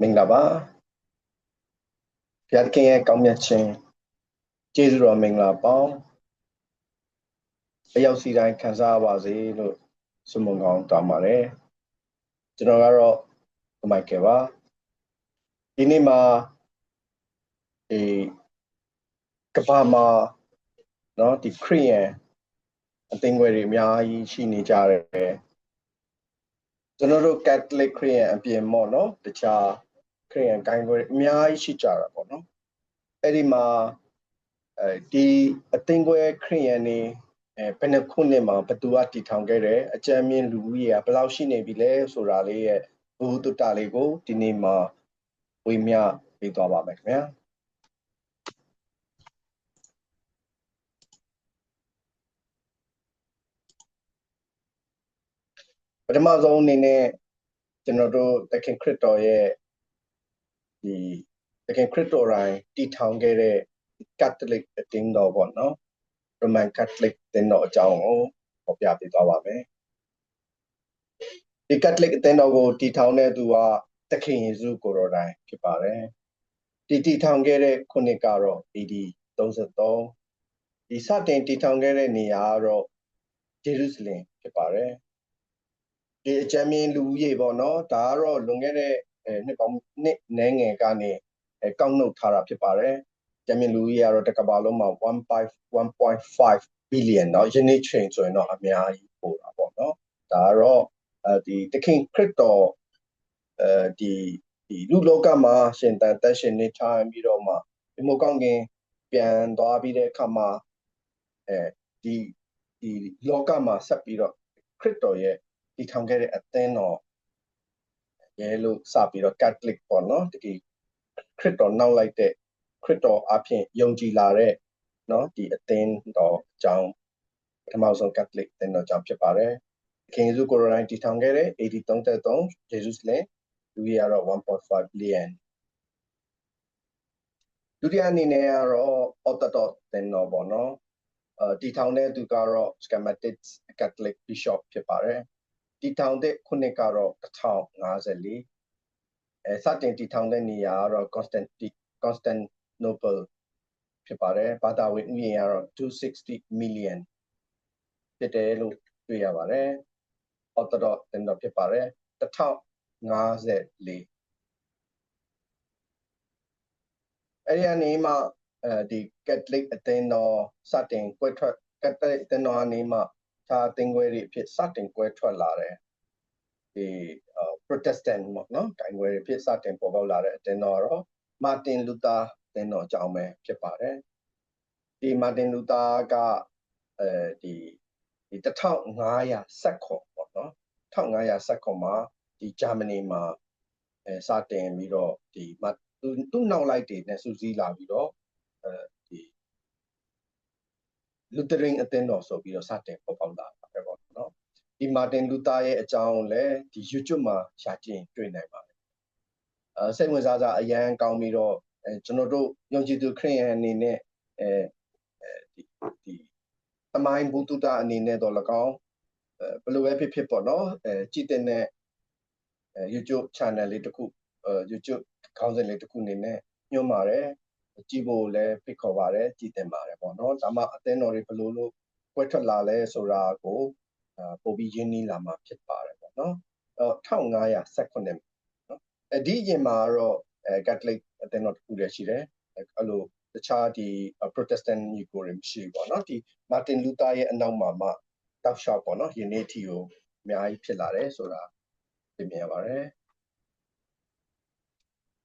မင်္ဂလာပါဘုရားသခင်ရဲ့ကောင်းမြတ်ခြင်းကျေးဇူးတော်မင်္ဂလာပေါင်းအရောက်စီတိုင်းခံစားပါစေလို့ဆုမွန်ကောင်းတောင်းပါတယ်ကျွန်တော်ကတော့မိုက်ကယ်ပါဒီနေ့မှာဒီကမ္ဘာမှာเนาะဒီခရီးယန်အသင်းခွဲတွေအများကြီးရှိနေကြတယ်ကျွန်တော်တို့ Catholic ခရီးယန်အပြင်ပေါ့နော်တခြားခ ရီးယန်ဂိုင်းခွဲအများကြီးရှိကြတာပေါ့နော်အဲ့ဒီမှာအဲဒီအသင်းခွဲခရီးယန်နေအဲဘယ်နှခုနှစ်မှာဘသူကတည်ထောင်ခဲ့တယ်အကြမ်းမြင့်လူဦးရေကဘယ်လောက်ရှိနေပြီလဲဆိုတာလေးရဲ့ဘူတုတ္တလေးကိုဒီနေ့မှာဝေမျှပေးသွားပါမယ်ခင်ဗျာပထမဆုံးအနေနဲ့ကျွန်တော်တို့တခင်ခရစ်တော်ရဲ့ ဒီတခင်ခရစ်တော်တိုင်းတည်ထောင်ခဲ့တဲ့ Catholic အတင်းတော်ပေါ့နော် Roman Catholic တင်းတော်အကြောင်းကိုဖော်ပြပေးသွားပါမယ်ဒီ Catholic အတင်းတော်ကိုတည်ထောင်တဲ့သူကတခင်ယေရှုကိုတော်တိုင်းဖြစ်ပါတယ်ဒီတည်ထောင်ခဲ့တဲ့ခုနှစ်ကတော့ AD 33ဒီစတင်တည်ထောင်ခဲ့တဲ့နေရာကတော့ဂျေရုဆလင်ဖြစ်ပါတယ်ဒီအကြမ်းမြင်လူဦးရေပေါ့နော်ဒါကတော့လွန်ခဲ့တဲ့ နှစ်ပေါင်းနှစ်နည်းငယ်ကနေကောက်နှုတ်ထားတာဖြစ်ပါတယ်ကြမ်းမြင်လူဦးရေကတော့တကဘာလုံးမှာ1.1.5 billion เนาะယနေ့ချိန်ဆိုရင်တော့အများကြီးပို့တာပေါ့နော်ဒါကတော့အဲဒီတခင်ခရစ်တော်အဲဒီဒီလူလောကမှာရှင်တန်တက်ရှင်နေထိုင်ပြီးတော့မှဒီမိုးကောင်းကင်ပြန်သွားပြီးတဲ့အခါမှာအဲဒီဒီလောကမှာဆက်ပြီးတော့ခရစ်တော်ရဲ့တည်ထောင်ခဲ့တဲ့အသင်းတော် ရဲလို့စပြီးတော့ Catholic ပေါ့နော်တကယ်ခရစ်တော်နောက်လိုက်တဲ့ခရစ်တော်အဖြစ်ယုံကြည်လာတဲ့နော်ဒီအသင်းတော်အကြောင်းပထမဆုံး Catholic အသင်းတော်အကြောင်းဖြစ်ပါတယ်ခင်ယေရှုကိုရိုင်းတည်ထောင်ခဲ့တဲ့ AD 33ယေရှုလည်းလူကြီးကတော့1.5 billion ဒုတိယအနေနဲ့ကတော့ Orthodox သင်းတော်ပေါ့နော်အဲတည်ထောင်တဲ့သူကတော့ Schematics Catholic Bishop ဖြစ်ပါတယ် တည်ထောင်တဲ့ခုနှစ်ကတော့1054အဲစတင်တည်ထောင်တဲ့နေရာကတော့ Constantine Constantinople ဖြစ်ပါတယ်ဘာသာဝင်ဥယျာဉ်ကတော့260 million ဖြစ်တယ်လို့တွေ့ရပါတယ် Orthodox တင်တော့ဖြစ်ပါတယ်1054အဲ့ဒီအနေမှာအဲဒီ Catholic အသင်းတော်စတင်ကွဲထွက် Catholic အသင်းတော်အနေမှာ ခြားသင်္ခွဲတွေအဖြစ်စတင်ကွဲထွက်လာတယ်ဒီ Protestant ပေါ့နော်ဂိုင်းခွဲတွေဖြစ်စတင်ပေါ်ပေါက်လာတဲ့အတင်းတော်တော့မာတင်လူသာတင်းတော်အကြောင်းပဲဖြစ်ပါတယ်ဒီမာတင်လူသာကအဲဒီဒီ1500ခွန်ပေါ့နော်1500ခွန်မှာဒီဂျာမနီမှာအဲစတင်ပြီးတော့ဒီသူသူ့နောက်လိုက်တွေနဲ့စူးစီးလာပြီးတော့လူ သရင်အသင်းတော်ဆိုပြီးတော့စတင်ပေါ်ပေါက်လာတယ်ပေါ့နော်ဒီမာတင်လူသားရဲ့အကြောင်းလည်းဒီ YouTube မှာရှာကြည့်တွေ့နိုင်ပါတယ်အဲစိတ်ဝင်စားစားအရန်ကောင်းပြီးတော့အဲကျွန်တော်တို့ယုံကြည်သူခရစ်ယာန်အနေနဲ့အဲဒီဒီအမိုင်းဘုဒ္ဓအနေနဲ့တော့၎င်းဘယ်လိုပဲဖြစ်ဖြစ်ပေါ့နော်အဲကြည့်တဲ့ YouTube channel လေးတစ်ခု YouTube ခေါင်းစဉ်လေးတစ်ခုအနေနဲ့ညွှန်ပါတယ် ကြည့်ဖို့လည်းဖိတ်ခေါ်ပါတယ်ကြည်တင်ပါတယ်ပေါ့နော်ဒါမှအသင်းတော်တွေဘယ်လိုလုပ်ကွဲထွက်လာလဲဆိုတာကိုပို့ပြီးရင်းနှီးလာမှာဖြစ်ပါတယ်ပေါ့နော်အဲ1519နော်အဲဒီရင်မှာတော့အဲ Catholic အသင်းတော်တစ်ခုလည်းရှိတယ်အဲ့လိုတခြားဒီ Protestant ညီကိုတွေမရှိဘူးပေါ့နော်ဒီ Martin Luther ရဲ့အနောက်မှာမှတောက်လျှောက်ပေါ့နော်ယနေ့ထီကိုအများကြီးဖြစ်လာတယ်ဆိုတာသိမြင်ရပါတယ်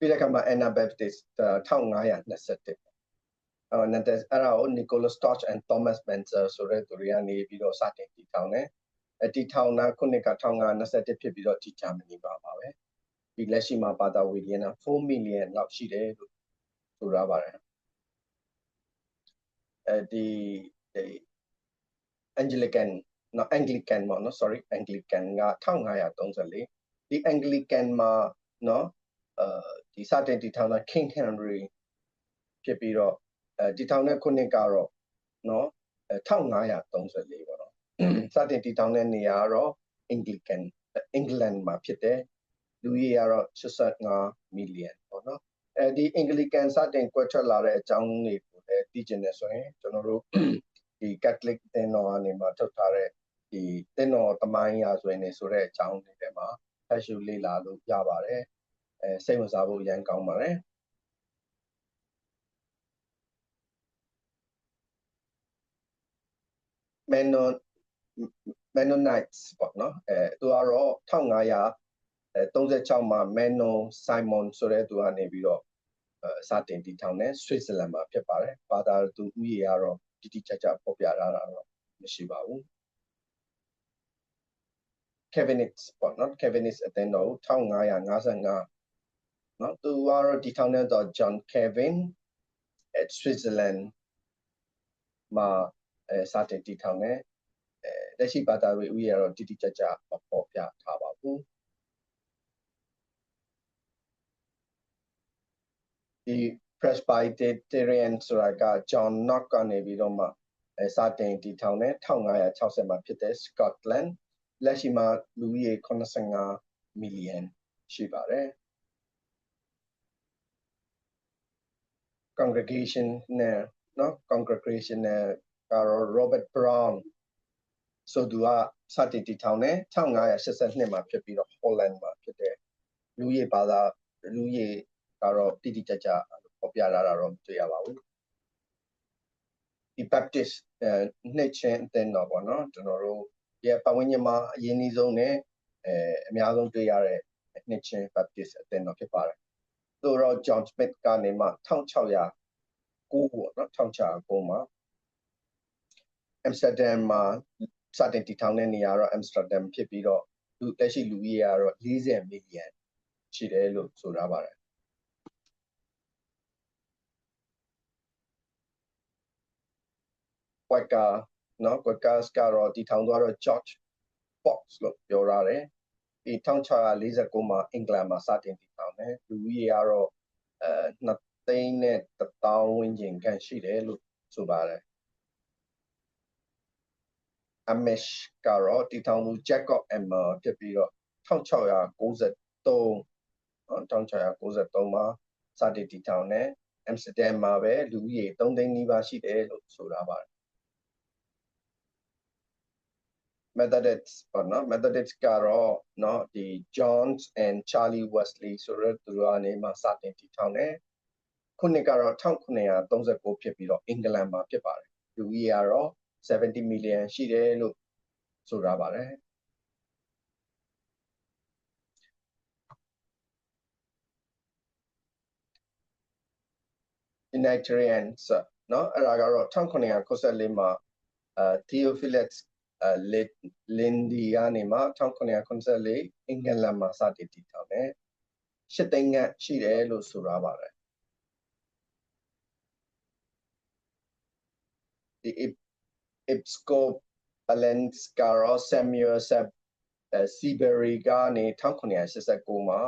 ပြီးတဲ့အခါမှာ Anabaptist 1521အော်နတ်အဲ့ဒါကို Nicholas Storch and Thomas Spencer ဆိုတဲ့သူတွေကနေပြီးတော့စတင်တည်ထောင်တယ်အတည်ထောင်တာခုနှစ်က1521ဖြစ်ပြီးတော့ဒီဂျာမနီပါပါပဲဒီလက်ရှိမှာဘာသာဝေဒီယနာ4 million လောက်ရှိတယ်လို့ဆိုရပါတယ်အဲဒီဒီ Anglican နော် Anglican ပေါ့နော် sorry Anglican က1534ဒီ Anglican မှာနော် အဲဒီစတင်တည်ထောင်တာ King Henry ဖြစ်ပြီးတော့အဲတည်ထောင်တဲ့ခုနှစ်ကတော့နော်1534ပေါ့နော်စတင်တည်ထောင်တဲ့နေရာကတော့ Anglican England မှာဖြစ်တယ်လူကြီးကတော့85 million ပေါ့နော်အဲဒီအင်္ဂလိကန်စတင်ကွက်ထွက်လာတဲ့အကြောင်းတွေကိုလည်းသိကျင်နေဆိုရင်ကျွန်တော်တို့ဒီ Catholic သင်တော်အနေမှာထုတ်ထားတဲ့ဒီသင်တော်တမိုင်းရာဆိုရင်နေဆိုတဲ့အကြောင်းတွေထဲမှာဖတ်ရှုလေ့လာလို့ရပါတယ် အဲစိတ်ဝင်စားဖို့ရန်ကောင်းပါတယ် Menon Mennonites ပေါ့နော်အဲသူကတော့1536မှာ Menon Simon ဆိုတဲ့သူကနေပြီးတော့စတင်တည်ထောင်တဲ့ Switzerland မှာဖြစ်ပါတယ်။ဘာသာသူဥယျာကတော့တိတိကျကျပေါ်ပြထားတာတော့မရှိပါဘူး။ Calvinist ပေါ့နော် Calvinist အသင်းတော်1555 နော်သူကတော့တည်ထောင်တဲ့တော့ John Calvin at Switzerland မှာအဲစတင်တည်ထောင်တဲ့အဲလက်ရှိဘာသာရေးဥယျာတော့တိတိကျကျပေါ်ပြထားပါဘူး။ဒီ Presbyterian ဆိုတာက John Knox ကနေပြီးတော့မှအဲစတင်တည်ထောင်တဲ့1560မှာဖြစ်တဲ့ Scotland လက်ရှိမှာလူဦးရေ85 million ရှိပါတယ် congregation နဲ့เนาะ congregation နဲ့ကတော့ Robert Brown ဆိုသူကစတင်တည်ထောင်တဲ့1582မှာဖြစ်ပြီးတော့ Holland မှာဖြစ်တဲ့လူကြီးဘာသာလူကြီးကတော့တိတိကျကျပေါ်ပြလာတာတော့မတွေ့ရပါဘူးဒီ Baptist နှစ်ချင်းအသင်းတော်ပေါ့နော်ကျွန်တော်တို့ရဲ့ပတ်ဝန်းကျင်မှာအရင်းနှီးဆုံးနဲ့အဲအများဆုံးတွေ့ရတဲ့နှစ်ချင်း Baptist အသင်းတော်ဖြစ်ပါတယ် သူတော့ John Smith ကနေမှ1600 9ပေါ့နော်1609မှာ Amsterdam မှာစတင်တည်ထောင်တဲ့နေရာတော့ Amsterdam ဖြစ်ပြီးတော့လူလက်ရှိလူကြီးကတော့40 million ရှိတယ်လို့ဆိုထားပါတယ်ကွက်ကနော်ကွက်ကစ်ကတော့တည်ထောင်သွားတော့ George Fox လို့ပြောရတယ် ဒီ1649မှာအင်္ဂလန်မှာစတင်တည်ထောင်တယ်လူကြီးကတော့အဲ2သိန်းနဲ့1000ဝန်းကျင်ခန့်ရှိတယ်လို့ဆိုပါတယ် Amish ကတော့တည်ထောင်သူ Jacob Emmer ဖြစ်ပြီးတော့1693နော်1693မှာစတင်တည်ထောင်တယ် Amsterdam မှာပဲလူဦးရေ3သိန်းနီးပါးရှိတယ်လို့ဆိုထားပါတယ် Methodists ပေါ့နော် Methodists ကတော့เนาะဒီ Johns and Charlie Wesley ဆိုတဲ့သူတို့အနေမှာစတင်တည်ထောင်တယ်ခုနှစ်ကတော့1939ဖြစ်ပြီးတော့အင်္ဂလန်မှာဖြစ်ပါတယ်လူကြီးကတော့70 million ရှိတယ်လို့ဆိုရပါတယ် Unitarians เนาะအဲ့ဒါကတော့1994မှာအဲ Theophilus အဲ လင်ဒီကနေမှ1994အင်္ဂလန်မှာစတင်တည်ထောင်တယ်ရှစ်သိန်းခန့်ရှိတယ်လို့ဆိုရပါတယ်ဒီ Episcopalians ကတော့ Samuel Seabury ကနေ1989မှာ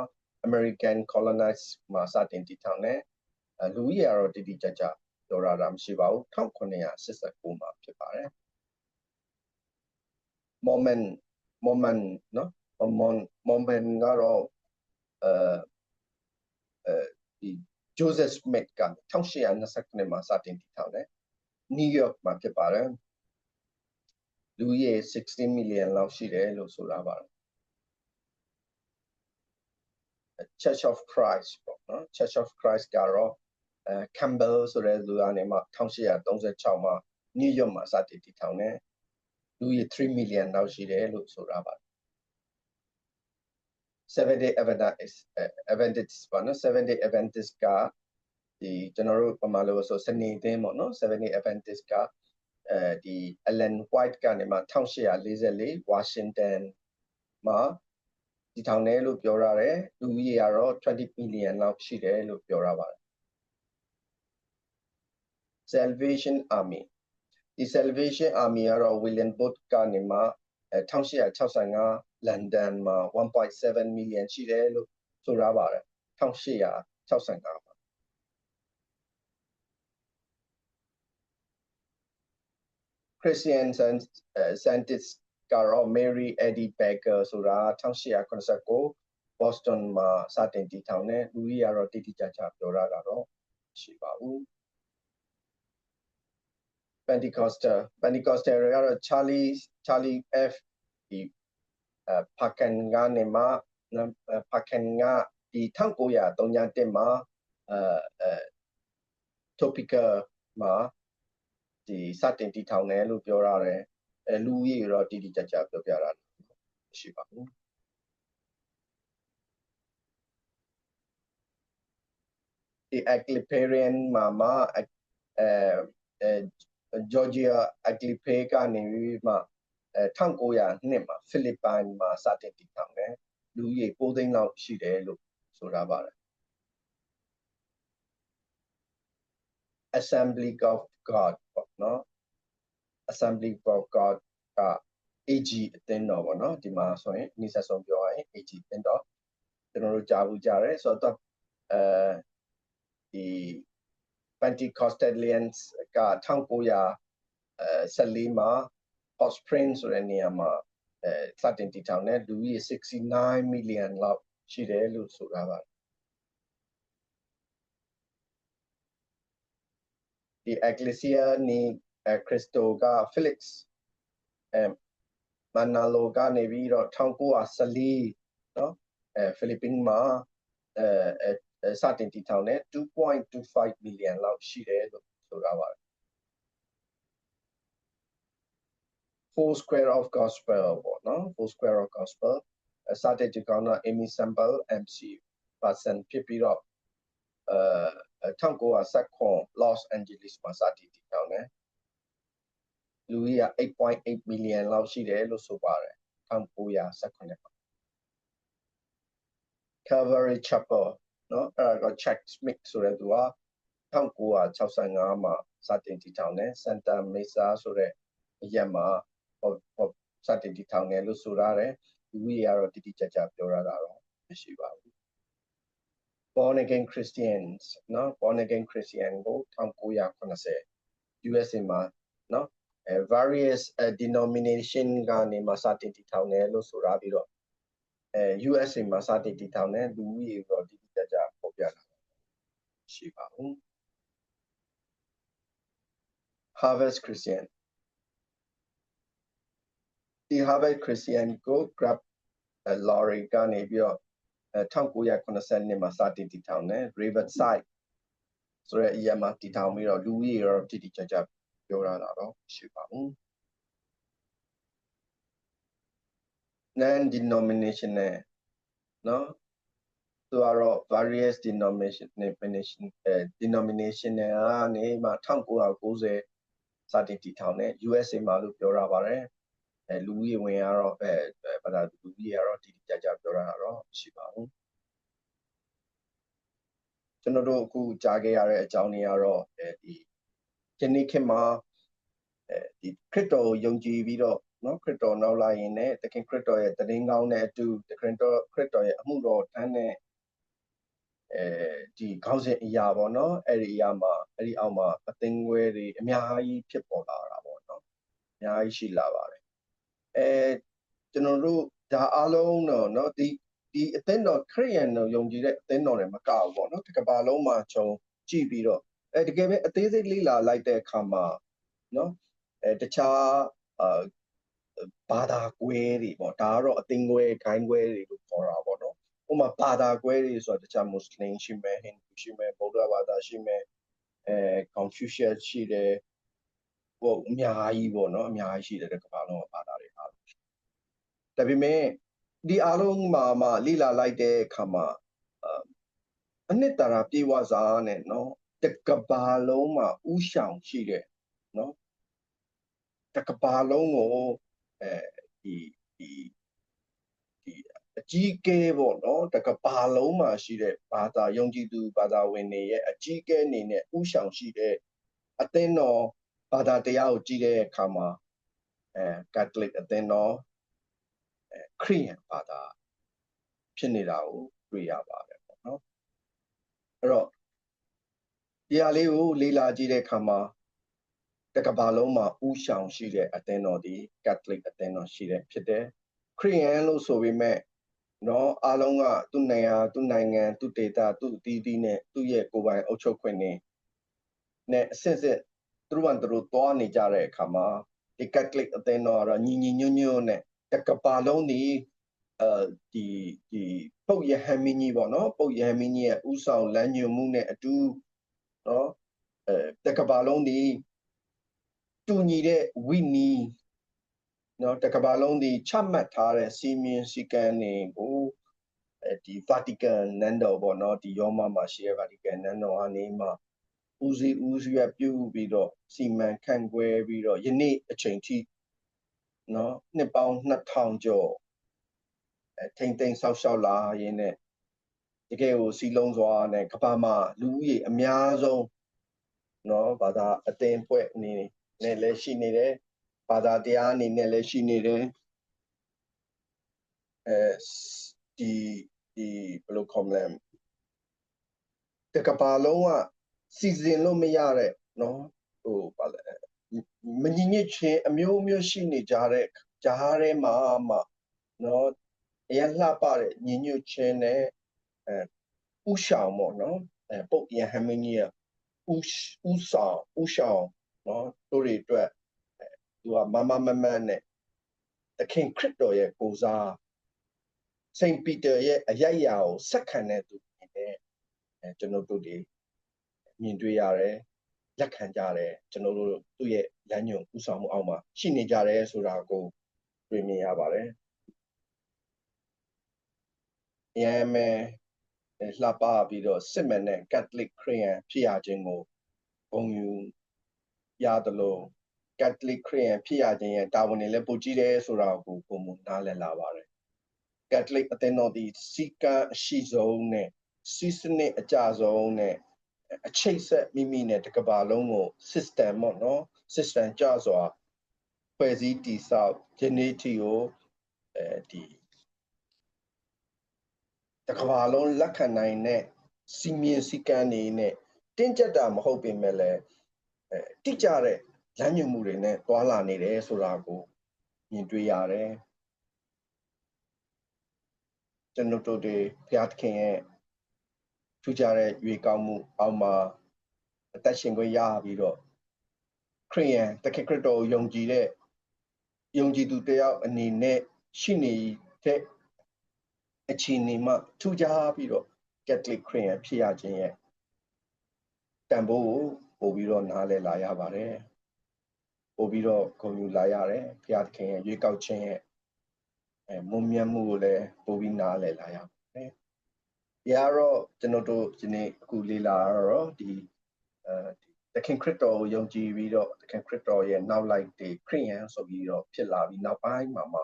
American colonize မှာစတင်တည်ထောင်တယ်လူကြီးကတော့တည်တည်ကြကြပြောရတာမရှိပါဘူး1989မှာဖြစ်ပါတယ် Mormon Mormon နော် Mormon Mormon ကတော့အဲဒီ Joseph Smith က1829မှာစတင်တည်ထောင်တယ် New York မှာဖြစ်ပါတယ်လူကြီး16 million လောက်ရှိတယ်လို့ဆိုလာပါတယ် Church of Christ ပေါ့နော် Church of Christ ကတော့အဲ Campbell ဆိုတဲ့လူကနေမှ1836မှာ New York မှာစတင်တည်ထောင်တယ် လူကြီး3 million လောက်ရှိတယ်လို့ဆိုထားပါတယ် seven day adventist adventist ပေါ့နော် seven day adventist ကဒီကျွန်တော်တို့ပမာလို့ဆိုစနေသင်းပေါ့နော် seven day adventist ကအဲဒီ Ellen White ကနေမှ1844 Washington မှာဒီထောင်တယ်လို့ပြောရတယ်လူကြီးကတော့20 million လောက်ရှိတယ်လို့ပြောရပါတယ် Salvation Army ဒီ Salvation Army ကတော့ William Booth ကနေမှ1865လန်ဒန်မှာ1.7 million ရှိတယ်လို့ဆိုရပါတယ်1865မှာ Christian Scientist ကတော့ Mary Eddie Baker ဆိုတာ1889 Boston မှာစတင်တည်ထောင်တယ်လူကြီးကတော့တိတိကျကျပြောရတာတော့ရှိပါဘူး Pentecostal Pentecostal တွေကတော့ Charlie Charlie F ဒီအဖကန်ကနေမှာဖကန်ကဒီ1931မှာအဲအဲ topical မှာဒီစတင်တည်ထောင်တယ်လို့ပြောရတယ်အဲလူကြီးတော့တိတိကျကျပြောပြတာရှိပါဘူးဒီ Ecliparian မှာမှာအဲအဲ ဂျော်ဂျီယာအကလီဖေကနေပြီးမှအဲ1900နှစ်မှာဖိလစ်ပိုင်မှာစတင်တည်ထောင်တယ်လူကြီး9သိန်းလောက်ရှိတယ်လို့ဆိုတာပါတယ် Assembly of God ပေါ့နော် Assembly of God က AG အသင်းတော်ပေါ့နော်ဒီမှာဆိုရင်နိစ္စဆုံးပြောရရင် AG အသင်းတော်ကျွန်တော်တို့ကြားဘူးကြားတယ်ဆိုတော့အဲဒီ Pentecostalians က1914မှာ Hot Springs ဆိုတဲ့နေရာမှာအဲစတင်တည်ထောင်တဲ့လူကြီး69 million လောက်ရှိတယ်လို့ဆိုတာပါဒီ Ecclesia ni Cristo က Felix အဲမနာလိုကနေပြီးတော့1914เนาะအဲဖိလစ်ပင်းမှာအဲ စတင်တည်ထောင်တဲ့2.25 million လောက်ရှိတယ်လို့ဆိုတာပါတယ် four square of gospel ပေါ့နော် four square of gospel စတဲ့ဒီကောင်က Amy Sample MC person ဖြစ်ပြီးတော့အဲ1919 Los Angeles မှာစတင်တည်ထောင်တယ်လူကြီးက8.8 million လောက်ရှိတယ်လို့ဆိုပါတယ်1918မှာ Calvary Chapel နော်အဲ့ဒါက check mix ဆိုတဲ့သူက1965မှာစတင်တည်ထောင်တယ် Santa Mesa ဆိုတဲ့အရက်မှာဟောဟောစတင်တည်ထောင်တယ်လို့ဆိုရတယ်လူကြီးကတော့တိတိကျကျပြောရတာတော့မရှိပါဘူး born again Christians နော် born again Christian ကို1980 USA မှာနော် various uh, denomination ကနေမှစတင်တည်ထောင်တယ်လို့ဆိုရပြီးတော့အဲ USA မှာစတင်တည်ထောင်တဲ့လူဦးရေတော့တိတိကျကျ ပေါ်ပြလာရှိပါဘူး Harvest Christian ဒီ Harvest Christian ကို grab lorry ကနေပြီးတော့1980နှစ်မှာစတင်တည်ထောင်တယ် Riverside ဆိုတဲ့အရာမှာတည်ထောင်ပြီးတော့လူဦးရေတော့တိတိကျကျပြောရတာတော့ရှိပါဘူး non denominational เนาะ သူကတော့ various denomination denomination အဲ denomination ကနေမှ1990စတင်တည်ထောင်တဲ့ USA မှာလို့ပြောရပါတယ်အဲလူကြီးဝင်ကတော့အဲဘာသာလူကြီးကတော့တိတိကျကျပြောရတာတော့ရှိပါဘူးကျွန်တော်တို့အခုကြားခဲ့ရတဲ့အကြောင်းတွေကတော့အဲဒီဒီနေ့ခေတ်မှာအဲဒီခရစ်တော်ယုံကြည်ပြီးတော့နော်ခရစ်တော်နောက်လာရင်လည်းသခင်ခရစ်တော်ရဲ့တည်င်းကောင်းတဲ့အတူသခင်တော်ခရစ်တော်ရဲ့အမှုတော်တန်းတဲ့ အဲဒီခေါင်းစဉ်အရာပေါ့နော်အဲ့ဒီအရာမှာအဲ့ဒီအောက်မှာအသိငွဲတွေအများကြီးဖြစ်ပေါ်လာတာပေါ့နော်အများကြီးရှိလာပါတယ်အဲကျွန်တော်တို့ဒါအားလုံးတော့နော်ဒီဒီအသင်းတော်ခရိယန်တော်ယုံကြည်တဲ့အသင်းတော်တွေမကဘူးပေါ့နော်ဒီကမ္ဘာလုံးမှာခြုံကြည့်ပြီးတော့အဲတကယ်ပဲအသေးစိတ်လေ့လာလိုက်တဲ့အခါမှာနော်အဲတခြားအာဘာသာကွဲတွေပေါ့ဒါကတော့အသင်းကွဲဂိုင်းကွဲတွေလို့ခေါ်တာပေါ့ ဥပမာဘာသာကွဲတွေဆိုတာတခြားမွတ်စလင်ရှိမယ်ဟိန္ဒူရှိမယ်ဗုဒ္ဓဘာသာရှိမယ်အဲကွန်ဖျူရှက်ရှိတယ်ဟိုအများကြီးပေါ့နော်အများကြီးရှိတယ်ကမ္ဘာလုံးဘာသာတွေအားလုံးဒါပေမဲ့ဒီအားလုံးမှာမှလိလာလိုက်တဲ့အခါမှာအနှစ်သာရပြေဝစားနဲ့နော်တကဘာလုံးမှာဥဆောင်ရှိတဲ့နော်တကဘာလုံးကိုအဲဒီဒီဒီ အကြီးကဲပေါ့နော်တကဘာလုံးမှာရှိတဲ့ဘာသာယုံကြည်သူဘာသာဝင်တွေရဲ့အကြီးကဲအနေနဲ့ဥဆောင်ရှိတဲ့အသင်းတော်ဘာသာတရားကိုကြည့်တဲ့အခါမှာအဲကက်သလစ်အသင်းတော်အဲခရိယန်ဘာသာဖြစ်နေတာကိုတွေ့ရပါတယ်ပေါ့နော်အဲ့တော့ဒီဟာလေးကိုလေ့လာကြည့်တဲ့အခါမှာတကဘာလုံးမှာဥဆောင်ရှိတဲ့အသင်းတော်ဒီကက်သလစ်အသင်းတော်ရှိတဲ့ဖြစ်တယ်ခရိယန်လို့ဆိုပေမဲ့ နော်အားလုံးကသူ့နေရာသူ့နိုင်ငံသူ့ဒေသသူ့အသီးသီးနဲ့သူ့ရဲ့ကိုယ်ပိုင်အုပ်ချုပ်ခွင့်နေနဲ့အစစ်စစ်သူတို့ကသူတို့တွားနေကြတဲ့အခါမှာဒီကက်ကလစ်အသင်းတော်ကတော့ညီညီညွတ်ညွတ်နဲ့တကပါလုံးဒီအဲဒီဒီပုတ်ရဟန်းမင်းကြီးပေါ့နော်ပုတ်ရဟန်းမင်းကြီးရဲ့ဥဆောင်လမ်းညွှန်မှုနဲ့အတူနော်အဲတကပါလုံးဒီတူညီတဲ့ဝိနီး နော်တကဘာလုံးဒီချမှတ်ထားတဲ့စီမင်းစည်းကမ်းတွေကိုအဲဒီ Vatican နန်းတော်ပေါ့နော်ဒီရောမမှာရှိတဲ့ Vatican နန်းတော်အနေမှာဦးစီးဦးစီးရပြုပြီးတော့စီမံခန့်ခွဲပြီးတော့ယနေ့အချိန်ထိနော်နှစ်ပေါင်း2000ကျော်အဲထိမ့်သိမ်းဆောက်ရှောက်လာရင်းနဲ့တကယ်ကိုစီလုံးစွာနဲ့ကမ္ဘာမှာလူဦးရေအများဆုံးနော်ဘာသာအသင်းဖွဲ့အနေနဲ့လည်းရှိနေတယ် ဘာသာတရားအနေနဲ့လည်းရှိနေတယ်အဲဒီဒီဘယ်လိုခေါ်မလဲတကဘာလုံးကစီစဉ်လို့မရတဲ့နော်ဟိုဘာလဲမညီညွတ်ခြင်းအမျိုးမျိုးရှိနေကြတဲ့ကြားထဲမှာမှနော်အရင်လှပတဲ့ညီညွတ်ခြင်းနဲ့အဲဥဆောင်ပေါ့နော်အဲပုတ်ရဟမင်းကြီးကဥဥဆောင်ဥဆောင်နော်တို့တွေအတွက် သူကမမမမနဲ့သခင်ခရစ်တော်ရဲ့ကိုစားစိန့်ပီတာရဲ့အယက်ရာကိုဆက်ခံတဲ့သူဖြစ်တဲ့အဲကျွန်တော်တို့ဒီမြင်တွေ့ရတယ်လက်ခံကြတယ်ကျွန်တော်တို့သူ့ရဲ့လမ်းညွန်ဥဆောင်မှုအောက်မှာရှိနေကြတယ်ဆိုတာကိုတွေ့မြင်ရပါတယ်။ယမ်းမဲလှပပြီးတော့စစ်မှန်တဲ့ Catholic Christian ဖြစ်ရခြင်းကိုဂုဏ်ယူရတယ်လို့ ကက်သလစ်ခရစ်ယာန်ဖြစ်ရခြင်းရဲ့တာဝန်တွေလည်းပိုကြီးတယ်ဆိုတာကိုပုံမှန်နားလည်လာပါတယ်ကက်သလစ်အသင်းတော်ဒီစီကံအရှိဆုံးနဲ့စီစနစ်အကြဆုံးနဲ့အချိတ်ဆက်မိမိနဲ့တကဘာလုံးကို system ပေါ့နော် system ကြစွာဖွဲ့စည်းတည်ဆောက် geneti ကိုအဲဒီတကဘာလုံးလက်ခံနိုင်တဲ့စီမင်းစည်းကမ်းတွေနဲ့တင်းကျပ်တာမဟုတ်ပေမဲ့လည်းအဲတိကျတဲ့ လမ်းညွှန်မှုတွေနဲ့တွာလာနေတယ်ဆိုတာကိုမြင်တွေ့ရတယ်ကျွန်တော်တို့တွေဘုရားသခင်ရဲ့ထူးခြားတဲ့ရွေကောင်းမှုအောက်မှာအသက်ရှင်ခွင့်ရပြီးတော့ခရိယန်တခင်ခရစ်တော်ကိုယုံကြည်တဲ့ယုံကြည်သူတယောက်အနေနဲ့ရှိနေတဲ့အခြေအနေမှာထူးခြားပြီးတော့ Catholic ခရိယန်ဖြစ်ရခြင်းရဲ့တန်ဖိုးကိုပို့ပြီးတော့နားလည်လာရပါတယ် ပို့ပြီးတော့ဂုဏ်ယူလာရတယ်ဘုရားသခင်ရဲ့ရွေးကောက်ခြင်းရဲ့အဲမုံမြတ်မှုကိုလည်းပို့ပြီးနားလည်လာရပါတယ်။ဒီကတော့ကျွန်တော်တို့ဒီနေ့အခုလေ့လာတော့ဒီအဲဒီသခင်ခရစ်တော်ကိုယုံကြည်ပြီးတော့သခင်ခရစ်တော်ရဲ့နောက်လိုက်တွေခရိယန်ဆိုပြီးတော့ဖြစ်လာပြီးနောက်ပိုင်းမှာမှ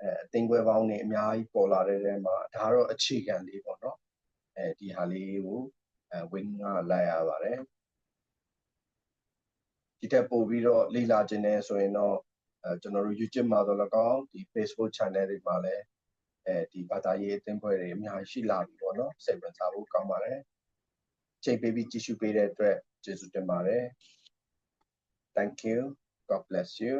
အဲအသင်္ကွဲပေါင်းနေအများကြီးပေါ်လာတဲ့ထဲမှာဒါတော့အခြေခံလေးပေါ့နော်အဲဒီဟာလေးကိုအဲဝင်းကလိုက်ရပါတယ် ဒီထက်ပိုပြီးတော့လေ့လာခြင်းနဲ့ဆိုရင်တော့အဲကျွန်တော်တို့ YouTube မှာတော့၎င်းဒီ Facebook channel တွေမှာလည်းအဲဒီဘာသာရေးအသင်းဖွဲ့တွေအများကြီးရှိလာပြီပေါ့နော်စိတ်ဝင်စားဖို့ကောင်းပါတယ်ချိန်ပေးပြီးကြည့်ရှုပေးတဲ့အတွက်ကျေးဇူးတင်ပါတယ် Thank you God bless you